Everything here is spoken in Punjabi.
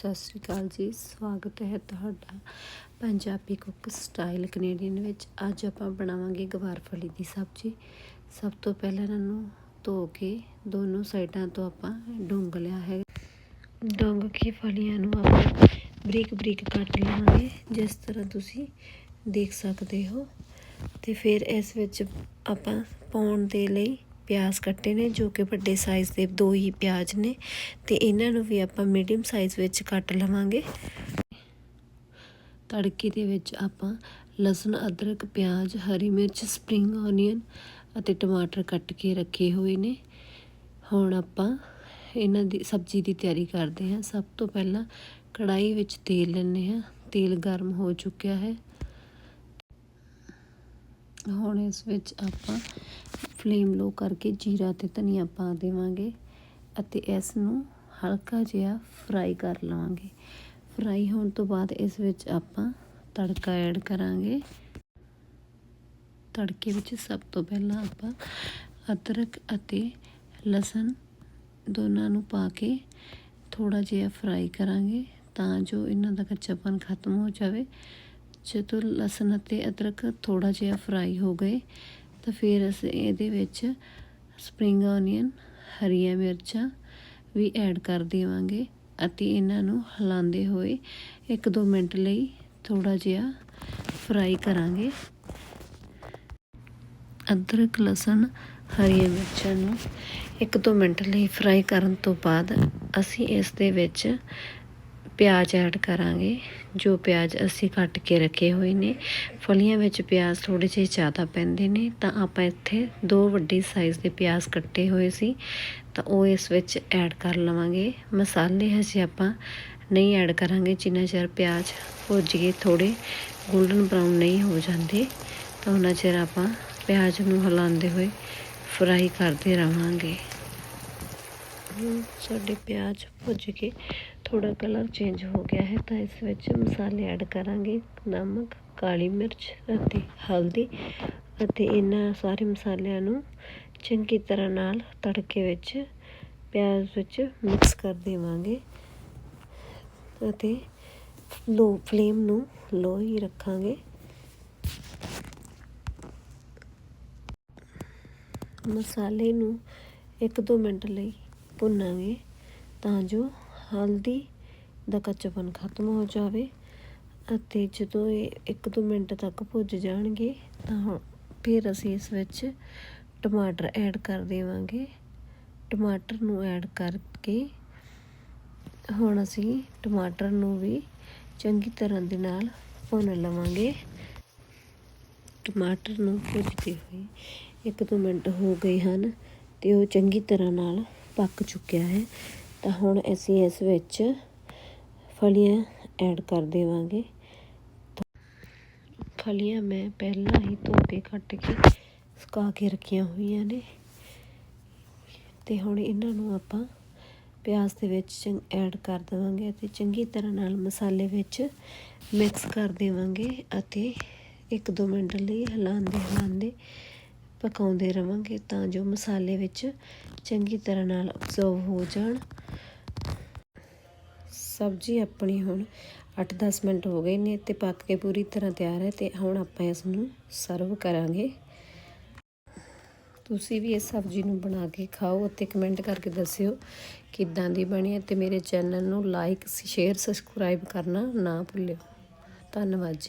ਸਤਿ ਸ਼੍ਰੀ ਅਕਾਲ ਜੀ, ਸਵਾਗਤ ਹੈ ਤੁਹਾਡਾ ਪੰਜਾਬੀ ਕੁੱਕ ਸਟਾਈਲ ਕੈਨੇਡੀਅਨ ਵਿੱਚ। ਅੱਜ ਆਪਾਂ ਬਣਾਵਾਂਗੇ ਗਵਾਰ ਫਲੀ ਦੀ ਸਬਜ਼ੀ। ਸਭ ਤੋਂ ਪਹਿਲਾਂ ਇਹਨਾਂ ਨੂੰ ਧੋ ਕੇ ਦੋਨੋਂ ਸਾਈਡਾਂ ਤੋਂ ਆਪਾਂ ਡੁੰਗ ਲਿਆ ਹੈ। ਡੁੰਗ ਕੇ ਫਲੀਆਂ ਨੂੰ ਆਪਾਂ ਬਰੀਕ ਬਰੀਕ ਕੱਟ ਲਵਾਂਗੇ, ਜਿਸ ਤਰ੍ਹਾਂ ਤੁਸੀਂ ਦੇਖ ਸਕਦੇ ਹੋ। ਤੇ ਫਿਰ ਇਸ ਵਿੱਚ ਆਪਾਂ ਪਾਉਣ ਦੇ ਲਈ ਪਿਆਜ਼ ਕੱਟੇ ਨੇ, ਜੋ ਕਿ ਵੱਡੇ ਸਾਈਜ਼ ਦੇ ਦੋ ਹੀ ਪਿਆਜ਼ ਨੇ, ਤੇ ਇਹਨਾਂ ਨੂੰ ਵੀ ਆਪਾਂ ਮੀਡੀਅਮ ਸਾਈਜ਼ ਵਿੱਚ ਕੱਟ ਲਵਾਂਗੇ। ਤੜਕੇ ਦੇ ਵਿੱਚ ਆਪਾਂ ਲਸਣ, ਅਦਰਕ, ਪਿਆਜ਼, ਹਰੀ ਮਿਰਚ ਸਪਰਿੰਗ ਓਨੀਅਨ ਅਤੇ ਟਮਾਟਰ ਕੱਟ ਕੇ ਰੱਖੇ ਹੋਏ ਨੇ। ਹੁਣ ਆਪਾਂ ਇਹਨਾਂ ਦੀ ਸਬਜ਼ੀ ਦੀ ਤਿਆਰੀ ਕਰਦੇ ਹਾਂ। ਸਭ ਤੋਂ ਪਹਿਲਾਂ ਕੜਾਈ ਵਿੱਚ ਤੇਲ ਲੈਂਦੇ ਹਾਂ। ਤੇਲ ਗਰਮ ਹੋ ਚੁੱਕਿਆ ਹੈ। ਹੁਣ ਇਸ ਵਿੱਚ ਆਪਾਂ ਫਲੇਮ ਲੋ ਕਰਕੇ ਜੀਰਾ ਤੇ ਧਨੀਆ ਪਾ ਦੇਵਾਂਗੇ ਅਤੇ ਇਸ ਨੂੰ ਹਲਕਾ ਜਿਹਾ ਫਰਾਈ ਕਰ ਲਵਾਂਗੇ। ਫਰਾਈ ਹੋਣ ਤੋਂ ਬਾਅਦ ਇਸ ਵਿੱਚ ਆਪਾਂ ਤੜਕਾ ਐਡ ਕਰਾਂਗੇ। ਤੜਕੇ ਵਿੱਚ ਸਭ ਤੋਂ ਪਹਿਲਾਂ ਆਪਾਂ ਅਦਰਕ ਅਤੇ ਲਸਣ ਦੋਨਾਂ ਨੂੰ ਪਾ ਕੇ ਥੋੜਾ ਜਿਹਾ ਫਰਾਈ ਕਰਾਂਗੇ ਤਾਂ ਜੋ ਇਹਨਾਂ ਦਾ ਕੱਚਾਪਨ ਖਤਮ ਹੋ ਜਾਵੇ। ਜਦੋਂ ਲਸਣ ਅਤੇ ਅਦਰਕ ਥੋੜਾ ਜਿਹਾ ਫਰਾਈ ਹੋ ਗਏ, ਤਾਂ ਫਿਰ ਅਸੀਂ ਇਹਦੇ ਵਿੱਚ ਸਪਰਿੰਗ ਓਨੀਅਨ ਹਰੀਆਂ ਮਿਰਚਾਂ ਵੀ ਐਡ ਕਰ ਦੇਵਾਂਗੇ ਅਤੇ ਇਹਨਾਂ ਨੂੰ ਹਿਲਾਉਂਦੇ ਹੋਏ 1-2 ਮਿੰਟ ਲਈ ਥੋੜਾ ਜਿਹਾ ਫਰਾਈ ਕਰਾਂਗੇ। ਅਦਰਕ, ਲਸਣ, ਹਰੀਆਂ ਮਿਰਚਾਂ ਨੂੰ 1-2 ਮਿੰਟ ਲਈ ਫਰਾਈ ਕਰਨ ਤੋਂ ਬਾਅਦ ਅਸੀਂ ਇਸ ਦੇ ਵਿੱਚ ਪਿਆਜ਼ ਐਡ ਕਰਾਂਗੇ, ਜੋ ਪਿਆਜ਼ ਅਸੀਂ ਕੱਟ ਕੇ ਰੱਖੇ ਹੋਏ ਨੇ। ਫਲੀਆਂ ਵਿੱਚ ਪਿਆਜ਼ ਥੋੜੇ ਜਿਹੇ ਜ਼ਿਆਦਾ ਪੈਂਦੇ ਨੇ, ਤਾਂ ਆਪਾਂ ਇੱਥੇ ਦੋ ਵੱਡੇ ਸਾਈਜ਼ ਦੇ ਪਿਆਜ਼ ਕੱਟੇ ਹੋਏ ਸੀ, ਤਾਂ ਉਹ ਇਸ ਵਿੱਚ ਐਡ ਕਰ ਲਵਾਂਗੇ। ਮਸਾਲੇ ਹਜੇ ਆਪਾਂ ਨਹੀਂ ਐਡ ਕਰਾਂਗੇ, ਜਿੰਨਾ ਚਿਰ ਪਿਆਜ਼ ਭੁੱਜ ਗਏ ਥੋੜੇ 골ਡਨ ਬਰਾਊਨ ਨਹੀਂ ਹੋ ਜਾਂਦੇ, ਤਾਂ ਉਹਨਾਂ ਚਿਰ ਆਪਾਂ ਪਿਆਜ਼ ਨੂੰ ਹਿਲਾਉਂਦੇ ਹੋਏ ਫਰਾਈ ਕਰਦੇ ਰਵਾਂਗੇ। ਸਾਡੇ ਪਿਆਜ਼ ਭੁੱਜ ਕੇ ਥੋੜਾ ਕਲਰ ਚੇਂਜ ਹੋ ਗਿਆ ਹੈ, ਤਾਂ ਇਸ ਵਿੱਚ ਮਸਾਲੇ ਐਡ ਕਰਾਂਗੇ, ਨਮਕ, ਕਾਲੀ ਮਿਰਚ ਅਤੇ ਹਲਦੀ ਅਤੇ ਇਹਨਾਂ ਸਾਰੇ ਮਸਾਲਿਆਂ ਨੂੰ ਚੰਗੀ ਤਰ੍ਹਾਂ ਨਾਲ ਤੜਕੇ ਵਿੱਚ, ਪਿਆਜ਼ ਵਿੱਚ ਮਿਕਸ ਕਰ ਦੇਵਾਂਗੇ ਅਤੇ ਲੋ ਫਲੇਮ ਨੂੰ ਲੋ ਹੀ ਰੱਖਾਂਗੇ। ਮਸਾਲੇ ਨੂੰ 1-2 ਮਿੰਟ ਲਈ ਭੁੰਨਾਂਗੇ ਤਾਂ ਜੋ ਹਲਦੀ ਦਾ ਕੱਚਾਪਨ ਖਤਮ ਹੋ ਜਾਵੇ ਅਤੇ ਜਦੋਂ ਇਹ 1-2 ਮਿੰਟ ਤੱਕ ਭੁੱਜ ਜਾਣਗੇ ਤਾਂ ਫਿਰ ਅਸੀਂ ਇਸ ਵਿੱਚ ਟਮਾਟਰ ਐਡ ਕਰ ਦੇਵਾਂਗੇ। ਟਮਾਟਰ ਨੂੰ ਐਡ ਕਰਕੇ ਹੁਣ ਅਸੀਂ ਟਮਾਟਰ ਨੂੰ ਵੀ ਚੰਗੀ ਤਰ੍ਹਾਂ ਦੇ ਨਾਲ ਭੁੰਨ ਲਵਾਂਗੇ। ਟਮਾਟਰ ਨੂੰ ਭੁੱਜਦੇ ਹੋਏ ਇੱਕ ਦੋ ਮਿੰਟ ਹੋ ਗਏ ਹਨ ਤੇ ਉਹ ਚੰਗੀ ਤਰ੍ਹਾਂ ਨਾਲ ਪੱਕ ਚੁੱਕਿਆ ਹੈ। ਤਾਂ ਹੁਣ ਅਸੀਂ ਇਸ ਵਿੱਚ ਫਲੀਆਂ ਐਡ ਕਰ ਦੇਵਾਂਗੇ। ਫਲੀਆਂ ਮੈਂ ਪਹਿਲਾਂ ਹੀ ਧੋ ਕੇ ਕੱਟ ਕੇ ਸੁਕਾ ਕੇ ਰੱਖੀਆਂ ਹੋਈਆਂ ਨੇ। ਤੇ ਹੁਣ ਇਹਨਾਂ ਨੂੰ ਆਪਾਂ ਪਿਆਜ਼ ਦੇ ਵਿੱਚ ਐਡ ਕਰ ਦੇਵਾਂਗੇ ਅਤੇ ਚੰਗੀ ਤਰ੍ਹਾਂ ਨਾਲ ਮਸਾਲੇ ਵਿੱਚ ਮਿਕਸ ਕਰ ਦੇਵਾਂਗੇ ਅਤੇ 1-2 ਮਿੰਟ ਲਈ ਹਿਲਾਉਂਦੇ ਹਿਲਾਉਂਦੇ ਪਕਾਉਂਦੇ ਰਵਾਂਗੇ ਤਾਂ ਜੋ ਮਸਾਲੇ ਵਿੱਚ ਚੰਗੀ ਤਰ੍ਹਾਂ ਨਾਲ ਅਬਜ਼ਰਵ ਹੋ ਜਾਣ। ਸਬਜ਼ੀ ਆਪਣੀ ਹੁਣ 8-10 ਮਿੰਟ ਹੋ ਗਏ ਨੇ ਤੇ ਪੱਕ ਕੇ ਪੂਰੀ ਤਰ੍ਹਾਂ ਤਿਆਰ ਹੈ ਤੇ ਹੁਣ ਆਪਾਂ ਇਸ ਨੂੰ ਸਰਵ ਕਰਾਂਗੇ। ਤੁਸੀਂ ਵੀ ਇਸ ਸਬਜ਼ੀ ਨੂੰ ਬਣਾ ਕੇ ਖਾਓ ਅਤੇ ਕਮੈਂਟ ਕਰਕੇ ਦੱਸਿਓ ਕਿੱਦਾਂ ਦੀ ਬਣੀ ਹੈ ਤੇ ਮੇਰੇ ਚੈਨਲ ਨੂੰ ਲਾਈਕ ਸ਼ੇਅਰ ਸਬਸਕ੍ਰਾਈਬ ਕਰਨਾ ਨਾ ਭੁੱਲਿਓ। ਧੰਨਵਾਦ ਜੀ।